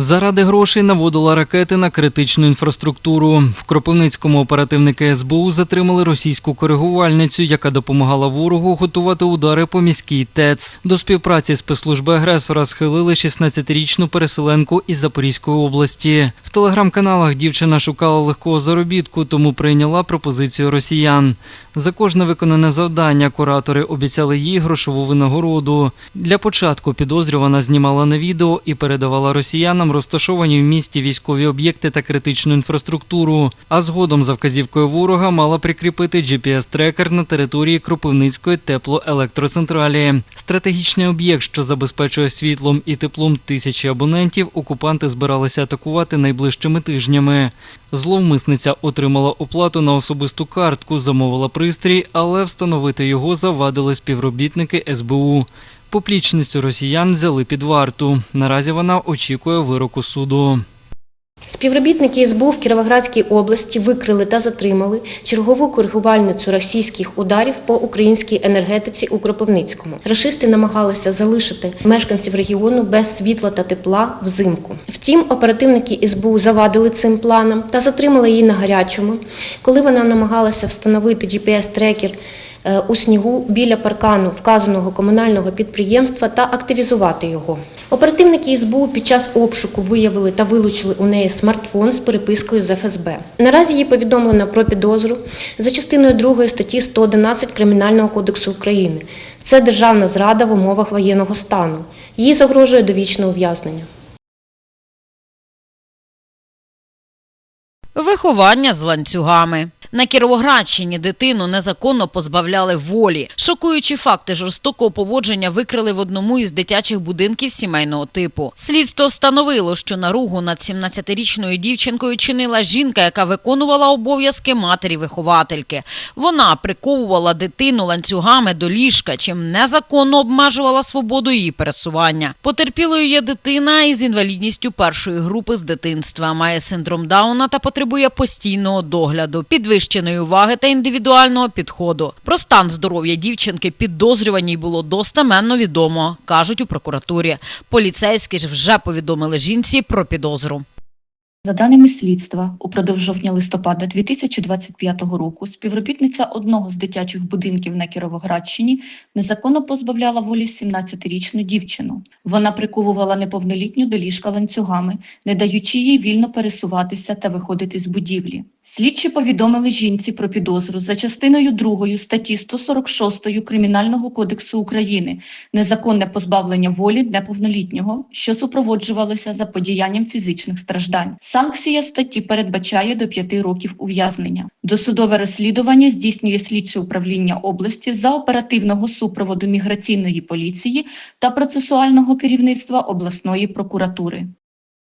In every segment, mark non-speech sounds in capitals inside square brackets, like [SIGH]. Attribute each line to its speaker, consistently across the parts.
Speaker 1: Заради грошей наводила ракети на критичну інфраструктуру. В Кропивницькому оперативники СБУ затримали російську коригувальницю, яка допомагала ворогу готувати удари по міській ТЕЦ. До співпраці спецслужби агресора схилили 16-річну переселенку із Запорізької області. В телеграм-каналах дівчина шукала легкого заробітку, тому прийняла пропозицію росіян. За кожне виконане завдання куратори обіцяли їй грошову винагороду. Для початку підозрювана знімала на відео і передавала росіянам розташовані в місті військові об'єкти та критичну інфраструктуру. А згодом за вказівкою ворога мала прикріпити GPS-трекер на території Кропивницької теплоелектроцентралі. Стратегічний об'єкт, що забезпечує світлом і теплом тисячі абонентів, окупанти збиралися атакувати найближчими тижнями. Зловмисниця отримала оплату на особисту картку, замовила пристрій, але встановити його завадили співробітники СБУ. Поплічницю росіян взяли під варту. Наразі вона очікує вироку суду.
Speaker 2: Співробітники СБУ в Кіровоградській області викрили та затримали чергову коригувальницю російських ударів по українській енергетиці у Кропивницькому. Рашисти намагалися залишити мешканців регіону без світла та тепла взимку. Втім, оперативники СБУ завадили цим планам та затримали її на гарячому, коли вона намагалася встановити GPS-трекер у снігу біля паркану вказаного комунального підприємства та активізувати його. Оперативники СБУ під час обшуку виявили та вилучили у неї смартфон з перепискою з ФСБ. Наразі їй повідомлено про підозру за частиною 2 статті 111 Кримінального кодексу України. Це державна зрада в умовах воєнного стану. Їй загрожує довічне ув'язнення.
Speaker 3: Виховання з ланцюгами. На Кіровоградщині дитину незаконно позбавляли волі. Шокуючі факти жорстокого поводження викрили в одному із дитячих будинків сімейного типу. Слідство встановило, що наругу над 17-річною дівчинкою чинила жінка, яка виконувала обов'язки матері-виховательки. Вона приковувала дитину ланцюгами до ліжка, чим незаконно обмежувала свободу її пересування. Потерпілою є дитина із інвалідністю першої групи з дитинства, має синдром Дауна та потребує постійного догляду, підвищеної уваги та індивідуального підходу. Про стан здоров'я дівчинки підозрюваній було достеменно відомо, кажуть у прокуратурі. Поліцейські ж вже повідомили жінці про підозру.
Speaker 4: За даними слідства, упродовж жовтня-листопада 2025 року співробітниця одного з дитячих будинків на Кіровоградщині незаконно позбавляла волі 17-річну дівчину. Вона приковувала неповнолітню до ліжка ланцюгами, не даючи їй вільно пересуватися та виходити з будівлі. Слідчі повідомили жінці про підозру за частиною 2 статті 146 Кримінального кодексу України незаконне позбавлення волі неповнолітнього, що супроводжувалося заподіянням фізичних страждань. Санкція статті передбачає до 5 років ув'язнення. Досудове розслідування здійснює слідче управління області за оперативного супроводу міграційної поліції та процесуального керівництва обласної прокуратури.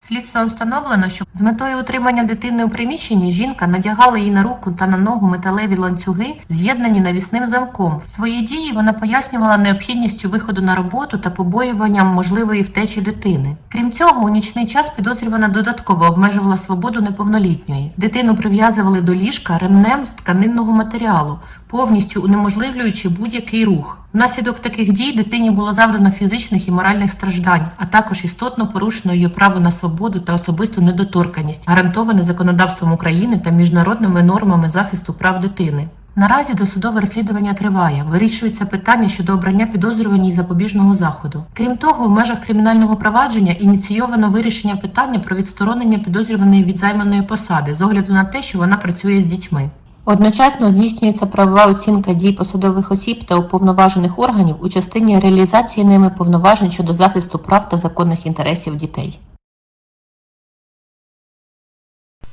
Speaker 5: Слідством встановлено, що з метою утримання дитини у приміщенні жінка надягала їй на руку та на ногу металеві ланцюги, з'єднані навісним замком. В своїй дії вона пояснювала необхідністю виходу на роботу та побоюванням можливої втечі дитини. Крім цього, у нічний час підозрювана додатково обмежувала свободу неповнолітньої. Дитину прив'язували до ліжка ремнем з тканинного матеріалу, повністю унеможливлюючи будь-який рух. Внаслідок таких дій дитині було завдано фізичних і моральних страждань, а також істотно порушено її право на свободу та особисту недоторканність, гарантоване законодавством України та міжнародними нормами захисту прав дитини. Наразі досудове розслідування триває. Вирішується питання щодо обрання підозрюваній запобіжного заходу. Крім того, в межах кримінального провадження ініційовано вирішення питання про відсторонення підозрюваної від займаної посади з огляду на те, що вона працює з дітьми. Одночасно здійснюється правова оцінка дій посадових осіб та уповноважених органів у частині реалізації ними повноважень щодо захисту прав та законних інтересів дітей.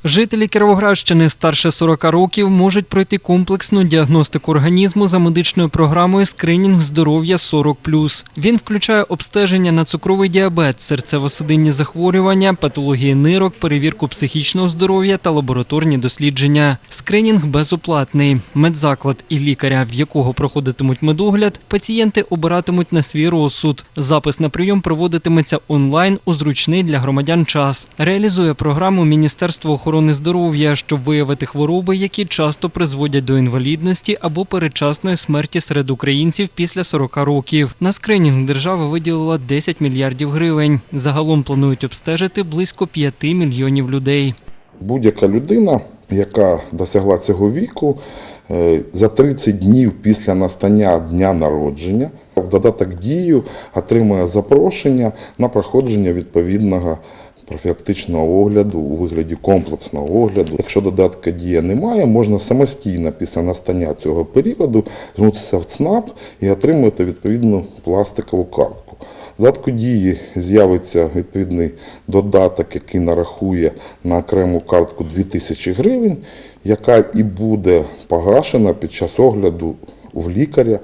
Speaker 1: Жителі Кіровоградщини старше 40 років можуть пройти комплексну діагностику організму за медичною програмою Скринінг здоров'я 40+. Він включає обстеження на цукровий діабет, серцево-судинні захворювання, патології нирок, перевірку психічного здоров'я та лабораторні дослідження. Скринінг безоплатний. Медзаклад і лікаря, в якого проходитимуть медогляд, пацієнти обиратимуть на свій розсуд. Запис на прийом проводитиметься онлайн у зручний для громадян час. Реалізує програму Міністерство охорони охорони здоров'я, щоб виявити хвороби, які часто призводять до інвалідності або передчасної смерті серед українців після 40 років. На скринінг держава виділила 10 мільярдів гривень. Загалом планують обстежити близько 5 мільйонів людей.
Speaker 6: Будь-яка людина, яка досягла цього віку, е, за 30 днів після настання дня народження в додаток дію отримує запрошення на проходження відповідного профілактичного огляду у вигляді комплексного огляду. Якщо додатка дія немає, можна самостійно після настання цього періоду звернутися в ЦНАП і отримати відповідну пластикову картку. В додатку дії з'явиться відповідний додаток, який нарахує на окрему картку 2000 гривень, яка і буде погашена під час огляду в лікаря.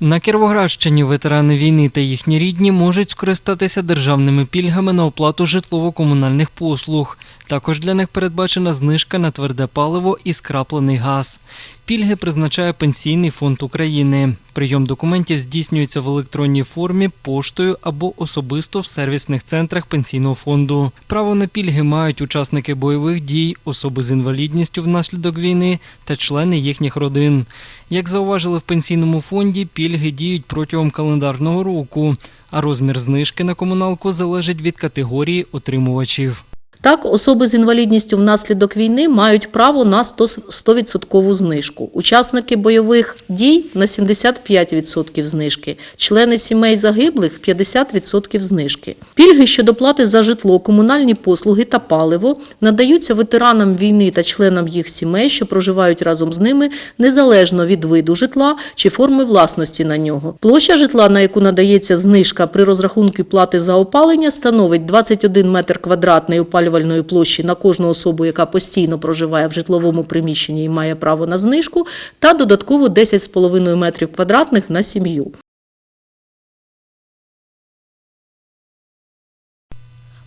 Speaker 1: На Кіровоградщині ветерани війни та їхні рідні можуть скористатися державними пільгами на оплату житлово-комунальних послуг. Також для них передбачена знижка на тверде паливо і скраплений газ. Пільги призначає Пенсійний фонд України. Прийом документів здійснюється в електронній формі, поштою або особисто в сервісних центрах пенсійного фонду. Право на пільги мають учасники бойових дій, особи з інвалідністю внаслідок війни та члени їхніх родин. Як зауважили в пенсійному фонді, пільги діють протягом календарного року, а розмір знижки на комуналку залежить від категорії отримувачів.
Speaker 7: Так, особи з інвалідністю внаслідок війни мають право на 100% 100% знижку. Учасники бойових дій на 75% знижки, члени сімей загиблих 50% знижки. Пільги щодо плати за житло, комунальні послуги та паливо надаються ветеранам війни та членам їх сімей, що проживають разом з ними, незалежно від виду житла чи форми власності на нього. Площа житла, на яку надається знижка при розрахунку плати за опалення, становить 21 метр квадратний опалювальної площі на кожну особу, яка постійно проживає в житловому приміщенні і має право на знижку, та додатково 10,5 метрів квадратних на сім'ю.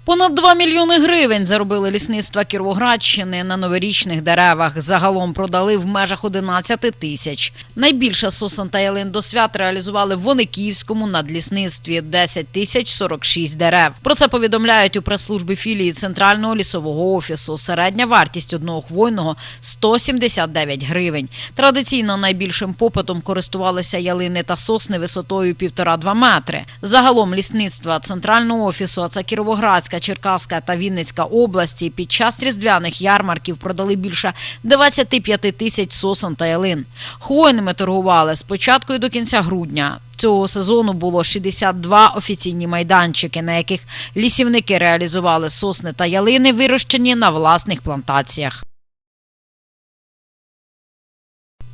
Speaker 3: Понад 2 мільйони гривень заробили лісництва Кіровоградщини на новорічних деревах. Загалом продали в межах 11 тисяч. Найбільше сосен та ялин до свят реалізували в Вониківському надлісництві – 10 тисяч 46 дерев. Про це повідомляють у прес-службі філії Центрального лісового офісу. Середня вартість одного хвойного – 179 гривень. Традиційно найбільшим попитом користувалися ялини та сосни висотою 1,5-2 метри. Загалом лісництва Центрального офісу, а це Кіровоградська, Черкаська та Вінницька області під час різдвяних ярмарків продали більше 25 тисяч сосен та ялин. Хвойними торгували з початку і до кінця грудня. Цього сезону було 62 офіційні майданчики, на яких лісівники реалізували сосни та ялини, вирощені на власних плантаціях.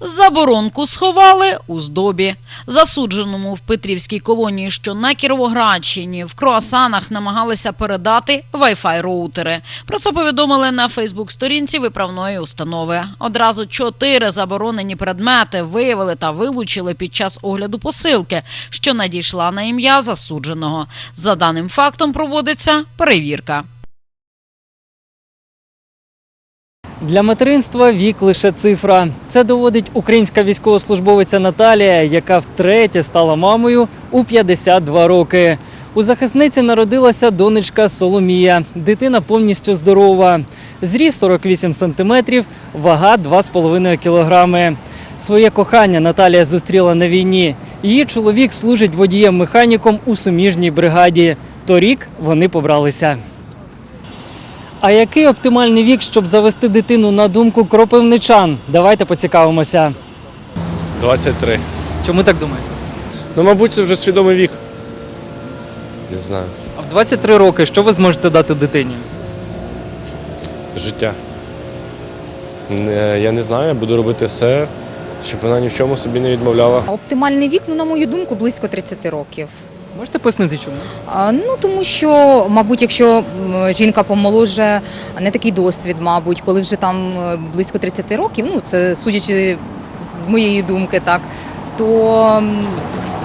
Speaker 3: Заборонку сховали у здобі. Засудженому в Петрівській колонії, що на Кіровоградщині, в круасанах намагалися передати Wi-Fi роутери. Про це повідомили на Фейсбук-сторінці виправної установи. Одразу чотири заборонені предмети виявили та вилучили під час огляду посилки, що надійшла на ім'я засудженого. За даним фактом проводиться перевірка.
Speaker 1: Для материнства вік лише цифра. Це доводить українська військовослужбовиця Наталія, яка втретє стала мамою у 52 роки. У захисниці народилася донечка Соломія. Дитина повністю здорова. Зріс 48 сантиметрів, вага 2,5 кілограми. Своє кохання Наталія зустріла на війні. Її чоловік служить водієм-механіком у суміжній бригаді. Торік вони побралися. А який оптимальний вік, щоб завести дитину на думку кропивничан? Давайте поцікавимося.
Speaker 8: 23.
Speaker 1: Чому так думаєте?
Speaker 8: Ну, мабуть, це вже свідомий вік. Не знаю.
Speaker 1: А в 23 роки що ви зможете дати дитині?
Speaker 8: Життя. Не- Я не знаю, я буду робити все, щоб вона ні в чому собі не відмовляла.
Speaker 9: Оптимальний вік, ну, на мою думку, близько 30 років.
Speaker 1: Можете пояснити чому?
Speaker 9: А, Ну тому що, мабуть, якщо жінка помоложе, не такий досвід, мабуть, коли вже там е, близько 30 років, ну це судячи з моєї думки, так, то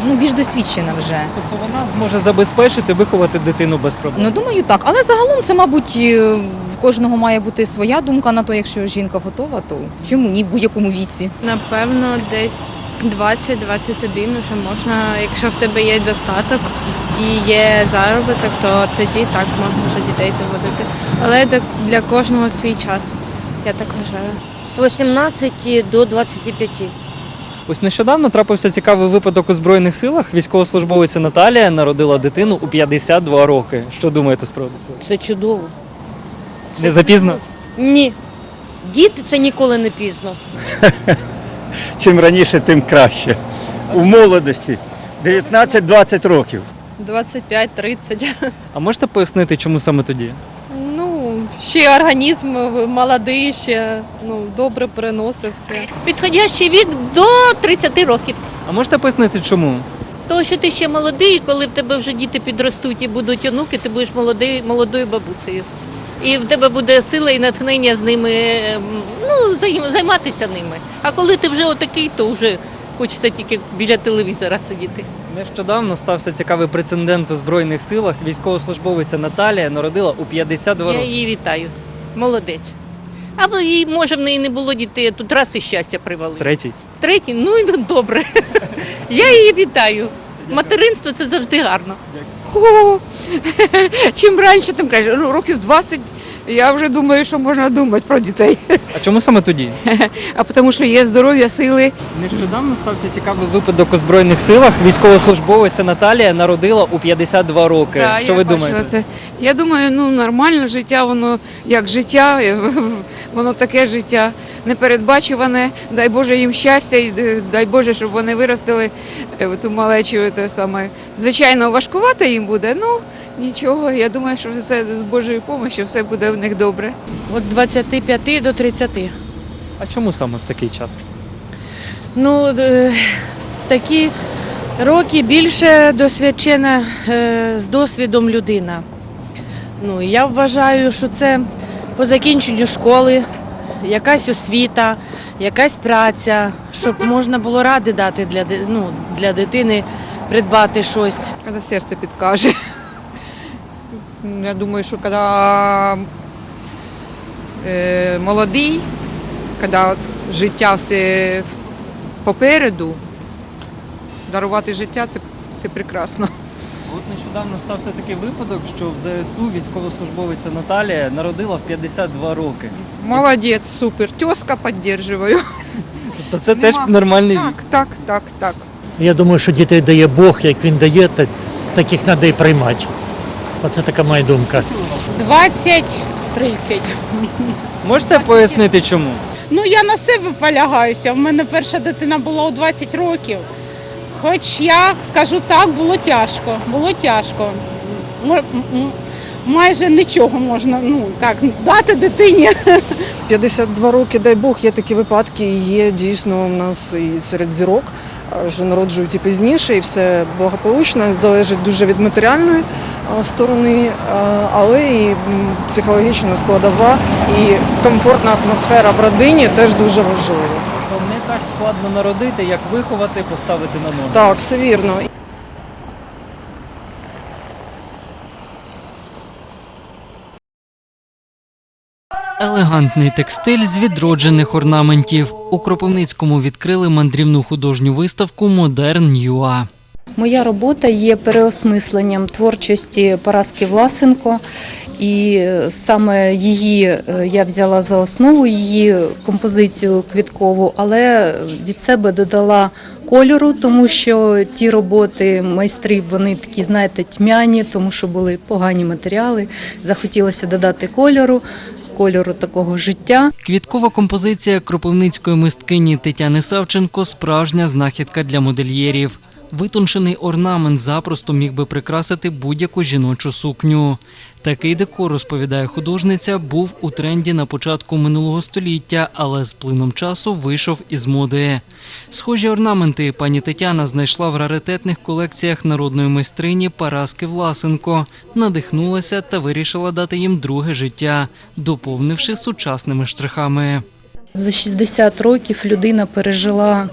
Speaker 9: ну, більш досвідчена вже.
Speaker 1: Тобто вона зможе забезпечити виховати дитину без проблем.
Speaker 9: Ну думаю, так. Але загалом це, мабуть, е, в кожного має бути своя думка на то, якщо жінка готова, то чому ні в будь-якому віці.
Speaker 10: Напевно, десь 20-21 вже можна, якщо в тебе є достаток і є заробіток, то тоді так можна вже дітей заводити. Але для- кожного свій час, я так вважаю.
Speaker 11: З 18 до 25.
Speaker 1: Ось нещодавно трапився цікавий випадок у Збройних силах. Військовослужбовиця Наталія народила дитину у 52 роки. Що думаєте з приводу цього?
Speaker 11: Це чудово.
Speaker 1: Не запізно?
Speaker 11: Ні. Діти це ніколи не пізно. [LAUGHS]
Speaker 12: Чим раніше, тим краще. У молодості 19-20 років.
Speaker 10: 25-30.
Speaker 1: А можете пояснити, чому саме тоді?
Speaker 10: Ну, ще організм молодий, ще ну, добре переносив все.
Speaker 13: Підходящий вік до 30 років.
Speaker 1: А можете пояснити, чому?
Speaker 13: Тому що ти ще молодий, і коли в тебе вже діти підростуть і будуть онуки, ти будеш молодий, молодою бабусею. І в тебе буде сила і натхнення з ними ем, ну, займатися ними. А коли ти вже отакий, то вже хочеться тільки біля телевізора сидіти.
Speaker 1: Нещодавно стався цікавий прецедент у Збройних силах. Військовослужбовиця Наталія народила у 52
Speaker 13: Я її вітаю. Молодець. А ви- і, може в неї не було дітей, а тут раз і щастя привели.
Speaker 1: Третій.
Speaker 13: Третій, ну і добре. [LAUGHS] Я її вітаю. Материнство це завжди гарно.
Speaker 9: О, [LAUGHS] чим раніше, тим краще. Років 20 я вже думаю, що можна думати про дітей.
Speaker 1: А чому саме тоді? [LAUGHS]
Speaker 9: А тому що є здоров'я, сили.
Speaker 1: Нещодавно стався цікавий випадок у Збройних силах. Військовослужбовиця Наталія народила у 52 роки.
Speaker 9: Да,
Speaker 1: Що
Speaker 9: я
Speaker 1: ви думаєте?
Speaker 9: Це. Я думаю, ну нормальне життя, воно як життя, [LAUGHS] воно таке життя непередбачуване. Дай Боже їм щастя, і е, дай Боже, щоб вони виростили е, ту малечу. Те саме. Звичайно, важкувато їм буде, ну нічого. Я думаю, що все з Божою допомогою все буде в них добре.
Speaker 10: Від 25 до 30.
Speaker 1: А чому саме в такий час?
Speaker 10: Ну, е, такі роки більше досвідчена е, з досвідом людина. Ну, я вважаю, що це по закінченню школи, якась освіта, якась праця, щоб можна було ради дати для, ну, для дитини придбати щось.
Speaker 9: Коли серце підкаже. Я думаю, що коли е, молодий, коли життя все попереду, дарувати життя це, це прекрасно.
Speaker 1: От нещодавно стався такий випадок, що в ЗСУ військовослужбовиця Наталія народила в 52 роки.
Speaker 9: Молодець, супер. Тезка підтримую.
Speaker 1: Тобто це теж нормальний вік.
Speaker 9: Так, так, так, так.
Speaker 12: Я думаю, що дітей дає Бог, як він дає, так, таких треба і приймати. Оце така моя думка.
Speaker 10: 20-30.
Speaker 1: Можете пояснити, чому?
Speaker 10: Ну, я на себе полягаюся. У мене перша дитина була у 20 років. Хоч я скажу так, було тяжко. Було тяжко. Майже нічого можна ну, так, дати дитині. [LAUGHS]
Speaker 9: 52 роки, дай Бог, є такі випадки, і є дійсно у нас і серед зірок, що народжують і пізніше, і все благополучно, залежить дуже від матеріальної сторони, але і психологічна складова, і комфортна атмосфера в родині теж дуже важлива.
Speaker 1: Не так складно народити, як виховати, поставити на ноги.
Speaker 9: Так, все вірно.
Speaker 1: Елегантний текстиль з відроджених орнаментів. У Кропивницькому відкрили мандрівну художню виставку Модерн Юа.
Speaker 10: Моя робота є переосмисленням творчості Параски Власенко, і е, саме її е, я взяла за основу, її композицію квіткову, але від себе додала кольору, тому що ті роботи майстрів вони такі, знаєте, тьмяні, тому що були погані матеріали. Захотілося додати кольору, кольору такого життя.
Speaker 1: Квіткова композиція кропивницької мисткині Тетяни Савченко справжня знахідка для модельєрів. Витончений орнамент запросто міг би прикрасити будь-яку жіночу сукню. Такий декор, розповідає художниця, був у тренді на початку минулого століття, але з плином часу вийшов із моди. Схожі орнаменти пані Тетяна знайшла в раритетних колекціях народної майстрині Параски Власенко, надихнулася та вирішила дати їм друге життя, доповнивши сучасними штрихами.
Speaker 10: За 60 років людина пережила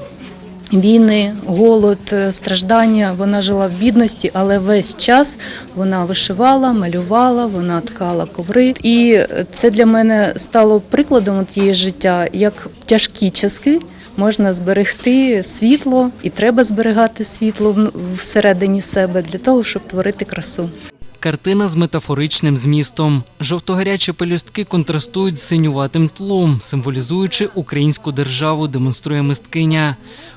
Speaker 10: війни, голод, е, страждання. Вона жила в бідності, але весь час вона вишивала, малювала, вона ткала коври. І це для мене стало прикладом от її життя, як тяжкі часи можна зберегти світло, і треба зберігати світло всередині себе для того, щоб творити красу.
Speaker 1: Картина з метафоричним змістом. Жовтогарячі пелюстки контрастують з синюватим тлом, символізуючи українську державу, демонструє мисткиня.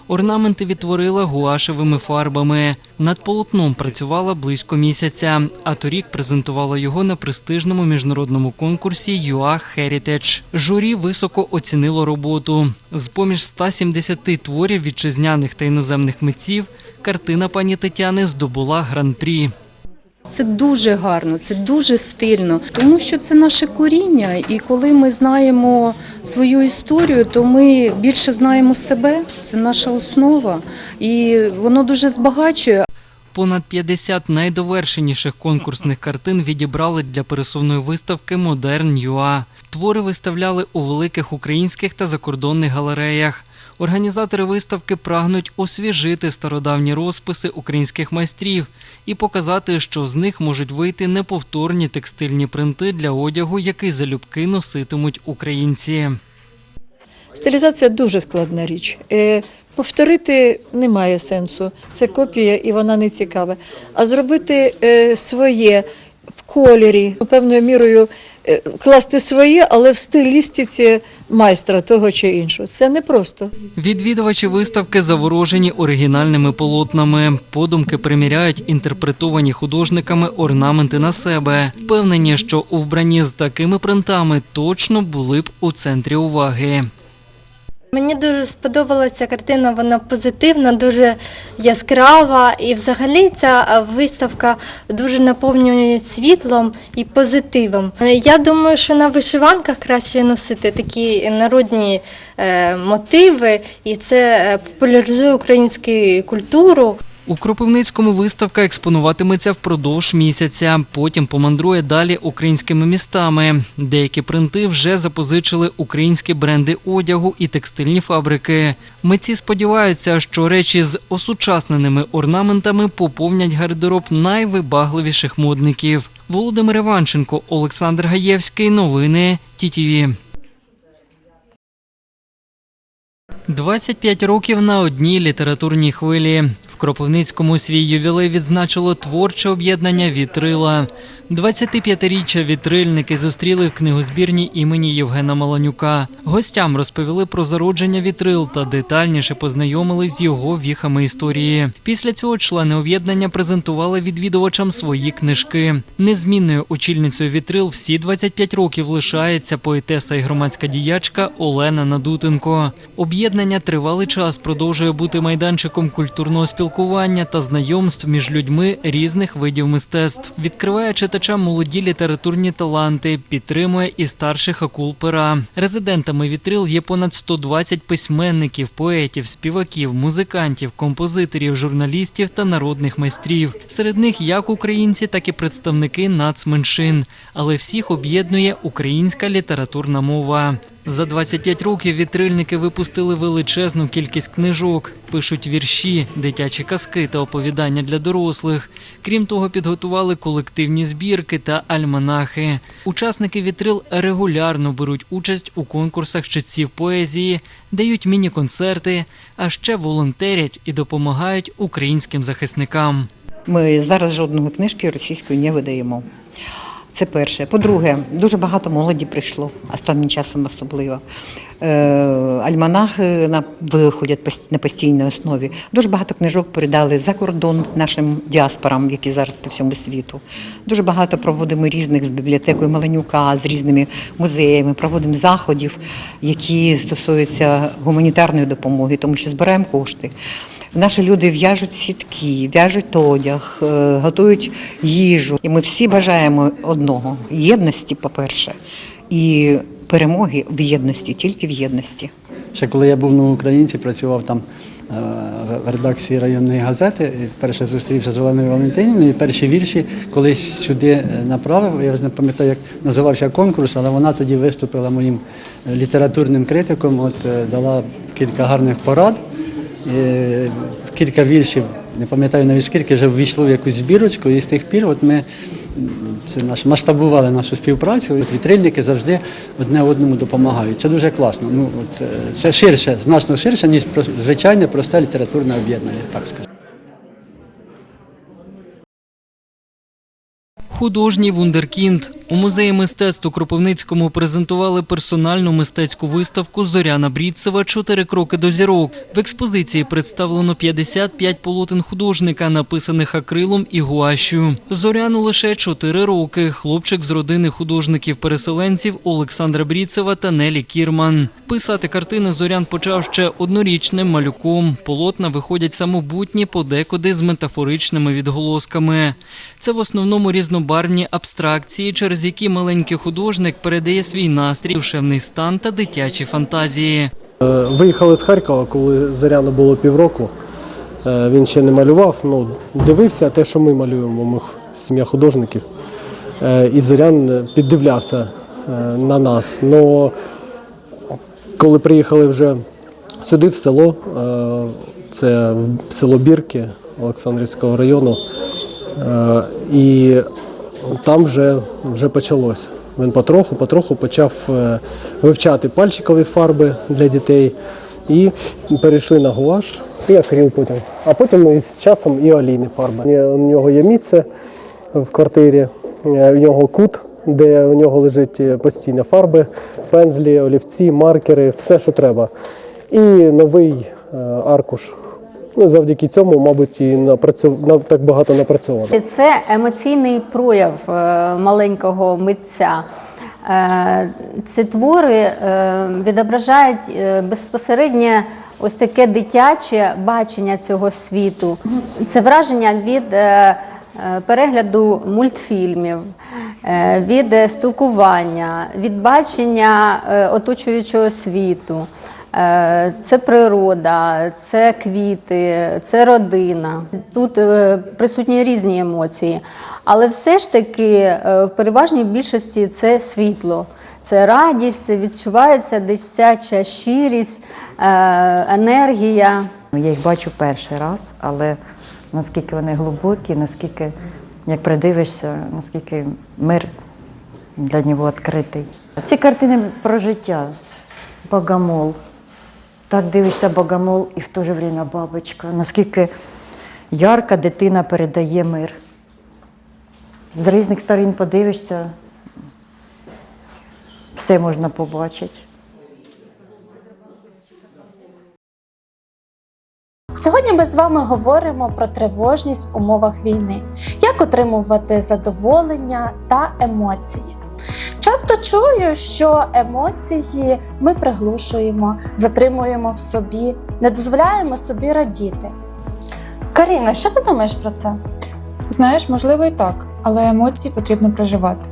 Speaker 1: Орнаменти відтворила гуашевими фарбами. Над полотном працювала близько місяця, а торік презентувала його на престижному міжнародному конкурсі UA Heritage. Журі високо оцінило роботу. З поміж 170 творів вітчизняних та іноземних митців картина пані Тетяни здобула гран-прі.
Speaker 10: Це дуже гарно, це дуже стильно, тому що це наше коріння. І коли ми знаємо свою історію, то ми більше знаємо себе. Це наша основа, і воно дуже збагачує.
Speaker 1: Понад 50 найдовершеніших конкурсних картин відібрали для пересувної виставки Модерн ЮА. Твори виставляли у великих українських та закордонних галереях. Організатори виставки прагнуть освіжити стародавні розписи українських майстрів і показати, що з них можуть вийти неповторні текстильні принти для одягу, який залюбки носитимуть українці.
Speaker 14: Стилізація дуже складна річ. Е, Повторити немає сенсу. Це копія і вона не цікава. А зробити е, своє в кольорі, певною мірою класти своє, але в стилістиці майстра того чи іншого. Це непросто.
Speaker 1: Відвідувачі виставки заворожені оригінальними полотнами. Подумки приміряють інтерпретовані художниками орнаменти на себе. Впевнені, що у вбранні з такими принтами точно були б у центрі уваги.
Speaker 15: Мені дуже сподобалася картина, вона позитивна, дуже яскрава, і взагалі ця виставка дуже наповнює світлом і позитивом. Я думаю, що на вишиванках краще носити такі народні е, мотиви, і це е, популяризує українську культуру.
Speaker 1: У Кропивницькому виставка експонуватиметься впродовж місяця. Потім помандрує далі українськими містами. Деякі принти вже запозичили українські бренди одягу і текстильні фабрики. Митці сподіваються, що речі з осучасненими орнаментами поповнять гардероб найвибагливіших модників. Володимир Іванченко, Олександр Гаєвський. Новини ТІТІВІ. 25 років на одній літературній хвилі. Кропивницькому свій ювілей відзначило творче об'єднання Вітрила. 25-річчя вітрильники зустріли в книгозбірні імені Євгена Маланюка. Гостям розповіли про зародження вітрил та детальніше познайомились з його віхами історії. Після цього члени об'єднання презентували відвідувачам свої книжки. Незмінною очільницею вітрил всі 25 років лишається поетеса і громадська діячка Олена Надутенко. Об'єднання тривалий час продовжує бути майданчиком культурного спілкування та знайомств між людьми різних видів мистецтв. Відкриває читачам молоді літературні таланти, підтримує і старших акул пера. Резидентами вітрил є понад 120 письменників, поетів, співаків, музикантів, композиторів, журналістів та народних майстрів. Серед них як українці, так і представники нацменшин. Але всіх об'єднує українська літературна мова. За 25 років вітрильники випустили величезну кількість книжок, пишуть вірші, дитячі казки та оповідання для дорослих. Крім того, підготували колективні збірки та альманахи. Учасники вітрил регулярно беруть участь у конкурсах читців поезії, дають міні-концерти, а ще волонтерять і допомагають українським захисникам.
Speaker 16: Ми зараз жодної книжки російської не видаємо. Це перше. По-друге, дуже багато молоді прийшло, останнім часом особливо. Е, Альманахи на- виходять на постійній основі. Дуже багато книжок передали за кордон нашим діаспорам, які зараз по всьому світу. Дуже багато проводимо різних з бібліотекою Маленюка, з різними музеями, проводимо заходів, які стосуються гуманітарної допомоги, тому що збираємо кошти. Наші люди в'яжуть сітки, в'яжуть одяг, е, готують їжу. І ми всі бажаємо одного єдності, по-перше, і перемоги в єдності, тільки в єдності.
Speaker 17: Ще коли я був на Українці, працював там е, в редакції районної газети, вперше зустрівся з Оленою Валентинівною, і перші вірші колись сюди е, направив. Я вже не пам'ятаю, як називався конкурс, але вона тоді виступила моїм літературним критиком, от дала кілька гарних порад. Е, Кілька віршів, не пам'ятаю навіть скільки, вже ввійшло в якусь збірочку, і з тих пір от ми це наш, масштабували нашу співпрацю. От Вітрильники завжди одне одному допомагають. Це дуже класно. Ну, от, е, це ширше, значно ширше, ніж звичайне просте літературне об'єднання, так скажу.
Speaker 1: Художній вундеркінд. У музеї мистецтв у Кропивницькому презентували персональну мистецьку виставку Зоряна Брідцева Чотири кроки до зірок. В експозиції представлено 55 полотен художника, написаних акрилом і гуашю. Зоряну лише 4 роки. Хлопчик з родини художників-переселенців Олександра Брідцева та Нелі Кірман. Писати картини Зорян почав ще однорічним малюком. Полотна виходять самобутні, подекуди з метафоричними відголосками. Це в основному різнобарвні абстракції, через які маленький художник передає свій настрій, душевний стан та дитячі фантазії.
Speaker 18: Е, Виїхали з Харкова, коли Заряну було півроку. Е, Він ще не малював, ну, дивився те, що ми малюємо, ми сім'я художників. Е, І Зарян піддивлявся на нас. Но коли приїхали вже сюди, в село, це село Бірки Олександрівського району, і там вже, вже почалось. Він потроху, потроху почав е, вивчати пальчикові фарби для дітей і перейшли на гуаш і акрил потім. А потім і з часом і олійні фарби. У нього є місце в квартирі, е, в нього кут, де у нього лежить е, постійно фарби, пензлі, олівці, маркери, все, що треба. І новий е, аркуш. Ну, завдяки цьому, мабуть, і напрацьов... на- так багато напрацьовано.
Speaker 19: Це емоційний прояв е, маленького митця. Е, Ці твори е, відображають безпосередньо ось таке дитяче бачення цього світу. Це враження від перегляду мультфільмів, від спілкування, від бачення оточуючого світу. Е, Це природа, це квіти, це родина. Тут е, присутні різні емоції. Але все ж таки е, в переважній більшості це світло, це радість, це відчувається дитяча щирість, енергія.
Speaker 20: Я їх бачу перший раз, але наскільки вони глибокі, наскільки, як придивишся, наскільки мир для нього відкритий. Ці картини про життя, богомол. Так дивишся богомол і в то же время бабочка. Наскільки ярко дитина передає мир. З різних сторін подивишся, все можна побачити.
Speaker 21: Сьогодні ми з вами говоримо про тривожність в умовах війни, як отримувати задоволення та емоції. Часто чую, що емоції ми приглушуємо, затримуємо в собі, не дозволяємо собі радіти. Каріна, що ти думаєш про це?
Speaker 22: Знаєш, можливо і так, але емоції потрібно проживати.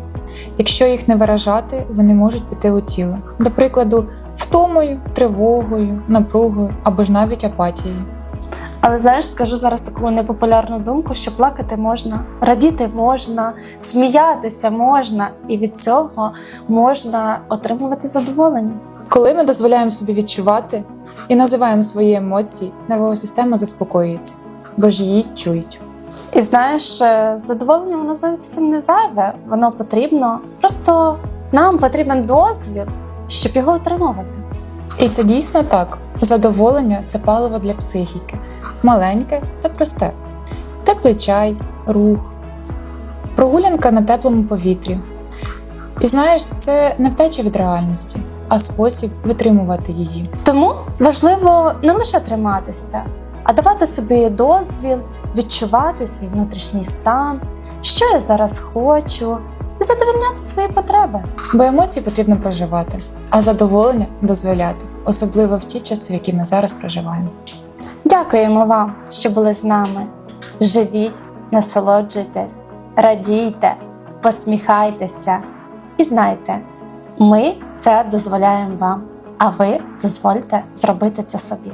Speaker 22: Якщо їх не виражати, вони можуть піти у тіло. До прикладу, втомою, тривогою, напругою або ж навіть апатією.
Speaker 21: Але знаєш, скажу зараз таку непопулярну думку, що плакати можна, радіти можна, сміятися можна, і від цього можна отримувати задоволення.
Speaker 22: Коли ми дозволяємо собі відчувати і називаємо свої емоції, нервова система заспокоюється, бо ж її чують.
Speaker 21: І знаєш, е, задоволення воно зовсім не зайве, воно потрібно. Просто нам потрібен дозвіл, щоб його отримувати.
Speaker 22: І це дійсно так. Задоволення це паливо для психіки, маленьке та просте. Теплий чай, рух, прогулянка на теплому повітрі. І знаєш, це не втеча від реальності, а спосіб витримувати її.
Speaker 21: Тому важливо не лише триматися, а давати собі дозвіл, відчувати свій внутрішній стан, що я зараз хочу, і задовольняти свої потреби.
Speaker 22: Бо емоції потрібно проживати, а задоволення дозволяти, особливо в ті часи, в які ми зараз проживаємо.
Speaker 21: Дякуємо вам, що були з нами. Живіть, насолоджуйтесь, радійте, посміхайтеся і знайте, ми це дозволяємо вам, а ви дозвольте зробити це собі.